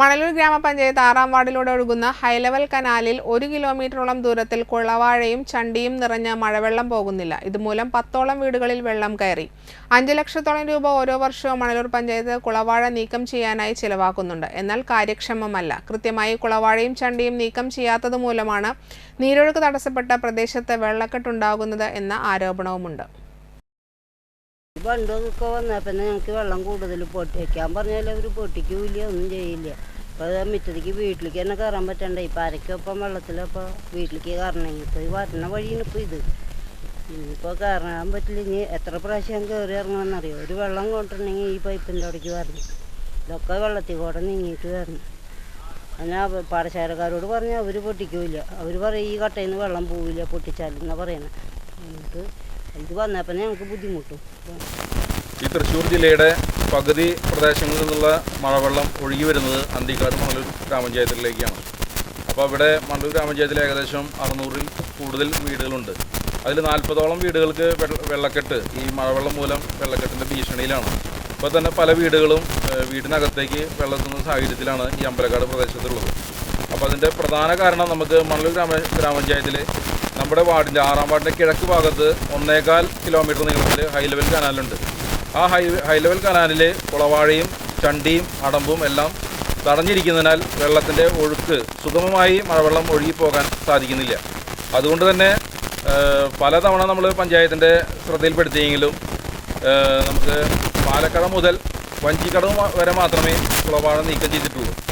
മണലൂർ ഗ്രാമപഞ്ചായത്ത് ആറാം വാർഡിലൂടെ ഒഴുകുന്ന ഹൈലെവൽ കനാലിൽ ഒരു കിലോമീറ്ററോളം ദൂരത്തിൽ കുളവാഴയും ചണ്ടിയും നിറഞ്ഞ മഴവെള്ളം പോകുന്നില്ല. ഇതുമൂലം പത്തോളം വീടുകളിൽ വെള്ളം കയറി. അഞ്ച് ലക്ഷത്തോളം രൂപ ഓരോ വർഷവും മണലൂർ പഞ്ചായത്ത് കുളവാഴ നീക്കം ചെയ്യാനായി ചിലവാക്കുന്നുണ്ട്. എന്നാൽ കാര്യക്ഷമമല്ല. കൃത്യമായി കുളവാഴയും ചണ്ടിയും നീക്കം ചെയ്യാത്തത് മൂലമാണ് നീരൊഴുക്ക് തടസ്സപ്പെട്ട പ്രദേശത്ത് വെള്ളക്കെട്ടുണ്ടാകുന്നത് എന്ന ആരോപണവുമുണ്ട്. ബണ്ടൊക്കെ വന്നാൽ പിന്നെ ഞങ്ങൾക്ക് വെള്ളം കൂടുതൽ പൊട്ടി വയ്ക്കാൻ പറഞ്ഞാൽ അവർ പൊട്ടിക്കൂല ഒന്നും ചെയ്യില്ല. അപ്പോൾ മിറ്റത്തേക്ക് വീട്ടിലേക്ക് തന്നെ കയറാൻ പറ്റണ്ട? ഇപ്പം അരക്കൊപ്പം വെള്ളത്തിലപ്പോൾ വീട്ടിലേക്ക് കയറണമെങ്കിൽ ഇപ്പോൾ ഈ വരണ വഴിയാണ് ഇപ്പോൾ ഇത്. ഇനിയിപ്പോൾ കയറാൻ പറ്റില്ല. ഇനി എത്ര പ്രാവശ്യം കയറി ഇറങ്ങണമെന്നറിയോ? ഒരു വെള്ളം കൊണ്ടിട്ടുണ്ടെങ്കിൽ ഈ പൈപ്പിന്റെ അവിടേക്ക് വരണം. ഇതൊക്കെ വെള്ളത്തിൽ കൂടെ നീങ്ങിയിട്ട് വരണം. എന്നാൽ പാടശാലക്കാരോട് പറഞ്ഞാൽ അവർ പൊട്ടിക്കൂല അവർ പറയും ഈ കട്ടയിൽ നിന്ന് വെള്ളം പോവില്ല പൊട്ടിച്ചാലെന്നാണ് പറയണത് എന്നിട്ട് ഇത് വന്നപ്പോൾ ഞങ്ങൾക്ക് ബുദ്ധിമുട്ടും. ഈ തൃശ്ശൂർ ജില്ലയുടെ പകുതി പ്രദേശങ്ങളിൽ നിന്നുള്ള മഴവെള്ളം ഒഴുകി വരുന്നത് അന്തിക്കാട് മണലൂർ ഗ്രാമപഞ്ചായത്തിലേക്കാണ്. അപ്പോൾ അവിടെ മണലൂർ ഗ്രാമപഞ്ചായത്തിൽ ഏകദേശം അറുന്നൂറിൽ കൂടുതൽ വീടുകളുണ്ട്. അതിൽ നാൽപ്പതോളം വീടുകൾക്ക് വെള്ളക്കെട്ട് ഈ മഴവെള്ളം മൂലം വെള്ളക്കെട്ടിന്റെ ഭീഷണിയിലാണ്. ഇപ്പോൾ തന്നെ പല വീടുകളും വീടിനകത്തേക്ക് വെള്ളത്തുന്ന സാഹചര്യത്തിലാണ് ഈ അമ്പലക്കാട് പ്രദേശത്തുള്ളത്. അപ്പോൾ അതിന്റെ പ്രധാന കാരണം നമുക്ക് മണലൂർ ഗ്രാമ ഗ്രാമപഞ്ചായത്തിൽ നമ്മുടെ വാർഡിന്റെ ആറാം വാർഡിന്റെ കിഴക്ക് ഭാഗത്ത് ഒന്നേകാൽ കിലോമീറ്റർ നീളത്തിൽ ഹൈ ലെവൽ കനാലുണ്ട് ആ ഹൈ ഹൈ ലെവൽ കനാലിൽ കുളവാഴയും ചണ്ടിയും അടമ്പും എല്ലാം തടഞ്ഞിരിക്കുന്നതിനാൽ വെള്ളത്തിന്റെ ഒഴുക്ക് സുഗമമായി മഴവെള്ളം ഒഴുകിപ്പോകാൻ സാധിക്കുന്നില്ല. അതുകൊണ്ട് തന്നെ പലതവണ നമ്മൾ പഞ്ചായത്തിന്റെ ശ്രദ്ധയിൽപ്പെടുത്തിയെങ്കിലും നമുക്ക് പാലക്കട മുതൽ വഞ്ചിക്കടവ് വരെ മാത്രമേ കുളവാഴ നീക്കം ചെയ്തിട്ടുള്ളൂ.